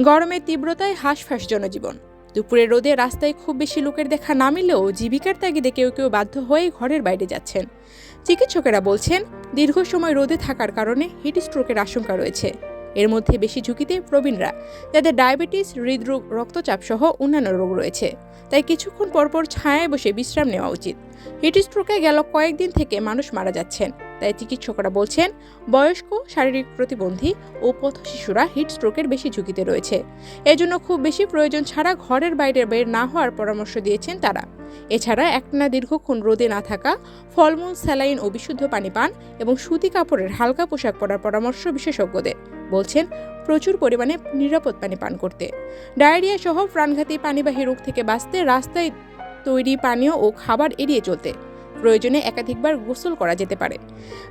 গরমের তীব্রতায় হাঁসফাঁস জনজীবন। দুপুরে রোদে রাস্তায় খুব বেশি লোকের দেখা না মিললেও জীবিকার তাগিদে কেউ কেউ বাধ্য হয়ে ঘরের বাইরে যাচ্ছেন। চিকিৎসকেরা বলছেন, দীর্ঘ সময় রোদে থাকার কারণে হিট স্ট্রোকের আশঙ্কা রয়েছে। এর মধ্যে বেশি ঝুঁকিতে প্রবীণরা, যাদের ডায়াবেটিস, হৃদরোগ রক্তচাপ সহ অন্যান্য রোগ রয়েছে। তাই কিছুক্ষণ পরপর ছায়ায় বসে বিশ্রাম নেওয়া উচিত। হিট স্ট্রোকে গেল কয়েকদিন থেকে মানুষ মারা যাচ্ছেন। তাই চিকিৎসকরা বলছেন, বয়স্ক, শারীরিক প্রতিবন্ধী ও পথ শিশুরা হিট স্ট্রোকের বেশি ঝুঁকিতে রয়েছে। এজন্য খুব বেশি প্রয়োজন ছাড়া ঘরের বাইরে বের না হওয়ার পরামর্শ দিয়েছেন তারা। এছাড়া একটানা দীর্ঘক্ষণ রোদে না থাকা, ফলমূল, স্যালাইন ও বিশুদ্ধ পানি পান এবং সুতি কাপড়ের হালকা পোশাক পরার পরামর্শ বিশেষজ্ঞদের। বলছেন, প্রচুর পরিমাণে নিরাপদ পানি পান করতে। ডায়রিয়া সহ প্রাণঘাতী পানিবাহী রোগ থেকে বাঁচতে রাস্তায় তৈরি পানীয় ও খাবার এড়িয়ে চলতে। প্রয়োজনে একাধিকবার গোসল করা যেতে পারে।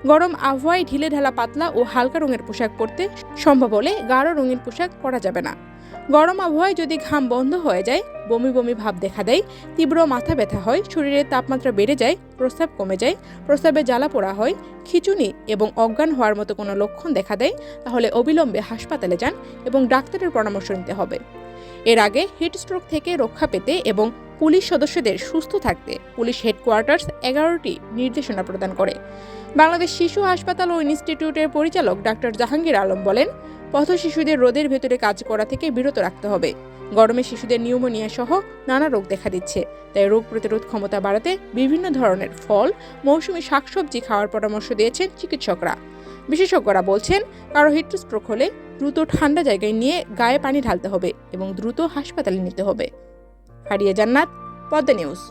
গরম আবহাওয়ায় ঢিলে ঢালা পাতলা ও হালকা রঙের পোশাক পরতে সম্ভব হলে গাঢ় রঙিন পোশাক পরা যাবে না। গরম আবহাওয়ায় যদি ঘাম বন্ধ হয়ে যায়, বমি বমি ভাব দেখা দেয়, তীব্র মাথা ব্যথা হয়, শরীরের তাপমাত্রা বেড়ে যায়, প্রস্রাব কমে যায়, প্রস্রাবে জ্বালা পোড়া হয়, খিচুনি এবং অজ্ঞান হওয়ার মতো কোনো লক্ষণ দেখা দেয়, তাহলে অবিলম্বে হাসপাতালে যান এবং ডাক্তারের পরামর্শ নিতে হবে। এর আগে হিট স্ট্রোক থেকে রক্ষা পেতে এবং পুলিশ সদস্যদের সুস্থ থাকতে পুলিশ হেডকোয়ার্টার্স এগারোটি নির্দেশনা প্রদান করে। বাংলাদেশ শিশু হাসপাতাল ও ইনস্টিটিউটের পরিচালক ডাক্তার জাহাঙ্গীর আলম বলেন, পথ শিশুদের রোদের ভেতরে কাজ করা থেকে বিরত রাখতে হবে। গরমে শিশুদের নিউমোনিয়া সহ নানা রোগ দেখা দিচ্ছে। তাই রোগ প্রতিরোধ ক্ষমতা বাড়াতে বিভিন্ন ধরনের ফল, মৌসুমি শাকসবজি খাওয়ার পরামর্শ দিয়েছেন চিকিৎসকরা। বিশেষজ্ঞরা বলছেন, কারও হিটস্ট্রোক হলে দ্রুত ঠান্ডা জায়গায় নিয়ে গায়ে পানি ঢালতে হবে এবং দ্রুত হাসপাতালে নিতে হবে। হারিয়ে জান্নাত পদ্মা নিউজ।